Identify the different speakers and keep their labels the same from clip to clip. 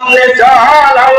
Speaker 1: সামনে চল আল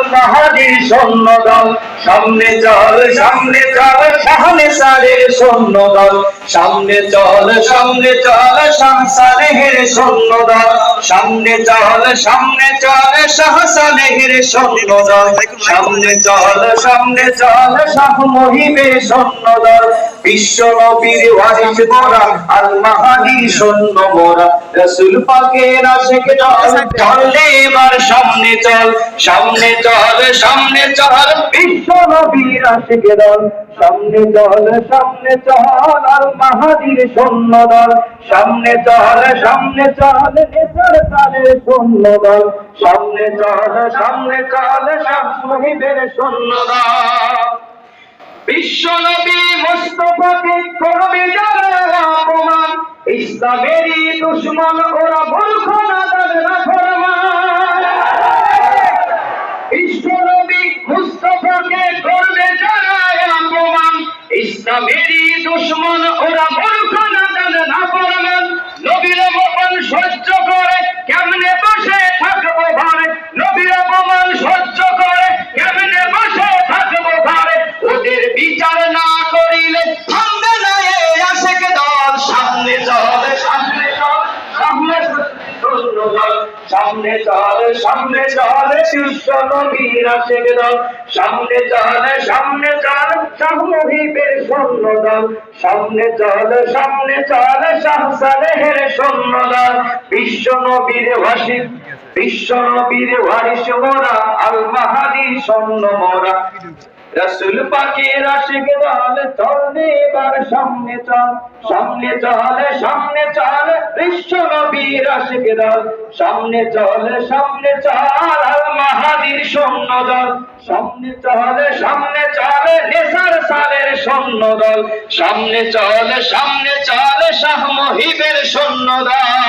Speaker 1: সৈন্য দল সামনে চল সামনে চল, সামনে সারে সৈন্য দল সামনে চল সামনে চল শাহসালেহের সৈন্য দল সামনে চল সামনে চল শাহসালেহের সৈন্য দল সামনে চল সামনে চল শাহ মহিবের সৈন্য দল বিশ্ব নবীর ওয়ারিস মোরা আল মাহাদির সৈন্য মোরা রসুল পাকের আশেক দল চলে এবার সামনে চল সামনে চল সামনে চল বিশ্ব নবীর আশেক দল সামনে চল সামনে চল আল মাহাদির সৈন্য দল সামনে চল সামনে চল ইসলামেরই দুশ্মন, ওরা মূর্খ নবী মুস্তফাকে করবে যারা অপমান। ইসলামেরই দুশ্মন, ওরা মূর্খ নাদার নাফরমান। নবীর সহ্য দল সামনে চল সামনে চল শীর্ষ সামনে চল সামনে চল সামহিবের সৈন্য দল সামনে চল সামনে চল শাহসালেহের সৈন্য দল বিশ্ব নবীর ভাসির বিশ্ব নবীর ওয়ারিস মোরা আল মাহাদি সৈন্য মোরা। রসুল দল সামনে চল। সামনে চলে সামনে চলে, বিশ্ব দল। সামনে চলে, সামনে চল সৈন্য দল। সামনে চলে সামনে চলে, নেসার সালের সৈন্য দল। সামনে চলে সামনে চলে, শাহ মহিবের সৈন্য দল।